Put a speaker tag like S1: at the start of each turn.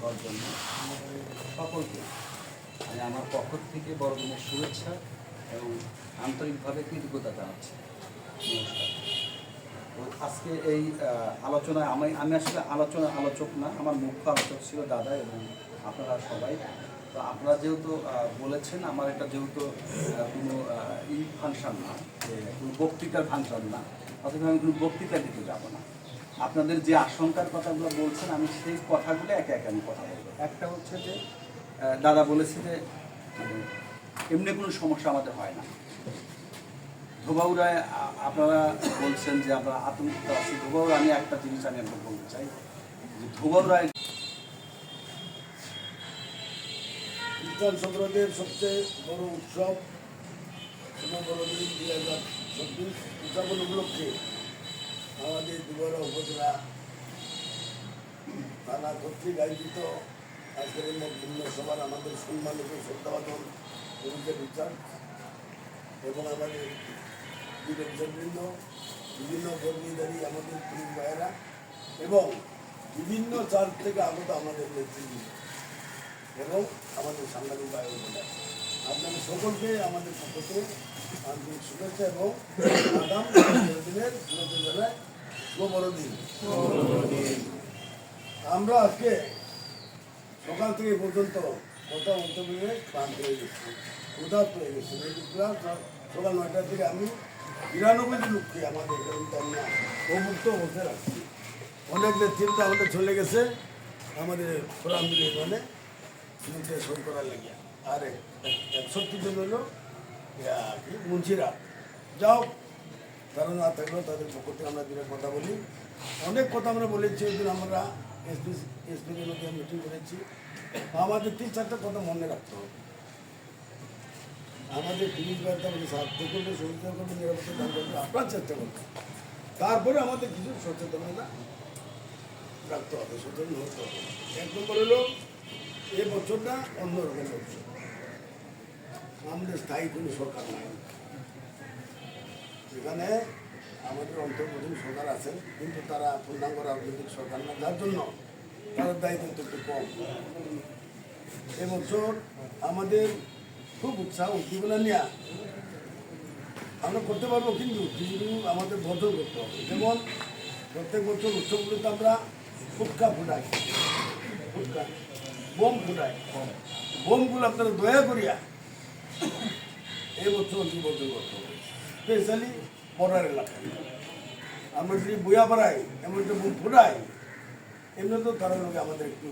S1: হওয়ার জন্য। সকলকে। আমি আমার পক্ষ থেকে বড়দিনের শুভেচ্ছা এবং আন্তরিকভাবে কৃতজ্ঞতা জানাচ্ছি। তো আজকে এই আলোচনায় আমি আমি আসলে আলোচনা, আলোচক না, আমার মুখ্য আলোচক ছিল দাদা এবং আপনারা সবাই। তো আপনারা যেহেতু বলেছেন, আমার এটা যেহেতু কোনো ই ফাংশন না কোনো বক্তৃতার ফাংশন না অথবা আমি কোনো বক্তৃতা দিতে যাব না। আপনাদের যে আশঙ্কার কথাগুলো বলছেন, আমি সেই কথাগুলো একে একে আমি কথা বলব। একটা হচ্ছে যে দাদা বলেছে যে মানে এমনি কোনো সমস্যা আমাদের হয় না। ধোবাউড়ায় আ- আপনারা বলছেন যে আমরা আতঙ্কিত আছি। ধোবাউড়া, আমি একটা জিনিস আমি আপনাকে বলতে চাই। যে ধোবাউড়ায়
S2: খ্রিস্টান সম্প্রদায়ের সবচেয়ে বড় উৎসব সোনা বড়দিন দুই হাজার চব্বিশ উদযাপন উপলক্ষে আমাদের দুবারা উপজেলা থানা কর্তৃক আয়োজিত আজকের বিভিন্ন সভার আমাদের সম্মানিত শ্রদ্ধাবাদন অভিযোগ বিচার এবং আমাদের বিরোধীবৃন্দ, বিভিন্ন কর্মীদারি আমাদের পুলিশ ভাইয়েরা এবং বিভিন্ন চার থেকে আগত আমাদের নেতৃবৃন্দ এবং আমাদের সাংবাদিক ভাই বোনেরা। আপনাদের সকলকে আমাদের থেকে আন্তরিক শুভেচ্ছা এবং আগাম দিনের আমরা আজকে সকাল থেকে পর্যন্ত কথা বলতে পেরে ক্লান্ত হয়ে গেছি উদাত্ত হয়ে গেছি সকাল নয়টার থেকে আমি বিরানব্বই লোককে আমাদের এখানে অমুক্ত বসে রাখছি। অনেক নেতৃত্ব আমাদের চলে গেছে আমাদের ফোরাম দিলে এখানে নিচে সই করার লাগিয়া। আর একষট্টি জন হলো মুন্সিরা। যাও তারা না থাকলেও তাদের পক্ষ থেকে আমরা দিনের কথা বলি। অনেক কথা আমরা বলেছি, ওই দিন আমরা এসপি এসপিদের মধ্যে মিটিং করেছি। আমাদের তিন চারটা কথা মনে রাখতে হবে। আমাদের পুলিশ বার্তা আমাদের সাহায্য করবে সহযোগিতা করবে, নিরাপত্তা দান করবে, আপনার চেষ্টা করবে। তারপরে আমাদের কিছু সচেতনতা রাখতে হবে, সচেতন হতে হবে। এক নম্বর হলো, এ বছরটা অন্য রকমের বছর আমাদের স্থায়ী কোনো সরকার নাই। এখানে আমাদের অন্তর্বর্তী সরকার আছেন, কিন্তু তারা পূর্ণাঙ্গ রাজনৈতিক সরকার না, যার জন্য তাদের দায়িত্ব একটু কম। এবছর আমাদের খুব উৎসাহ, উদ্দীপনা নিয়ে আমরা করতে পারব, কিন্তু কিছু আমাদের বদল করতে হবে। যেমন প্রত্যেক বছর উৎসবগুলোতে আমরা ফুটকা ফুটাই, ফুটকা, বোম ফুটাই। বোমগুলো আপনারা দয়া করিয়া এই বছর বছর করতে হবে। স্পেশালি বর্ডার এলাকায় আমরা যদি বইয়া পাড়াই এমন একটা বুক ফুটাই এমনি তো তারা লোকে আমাদের একটু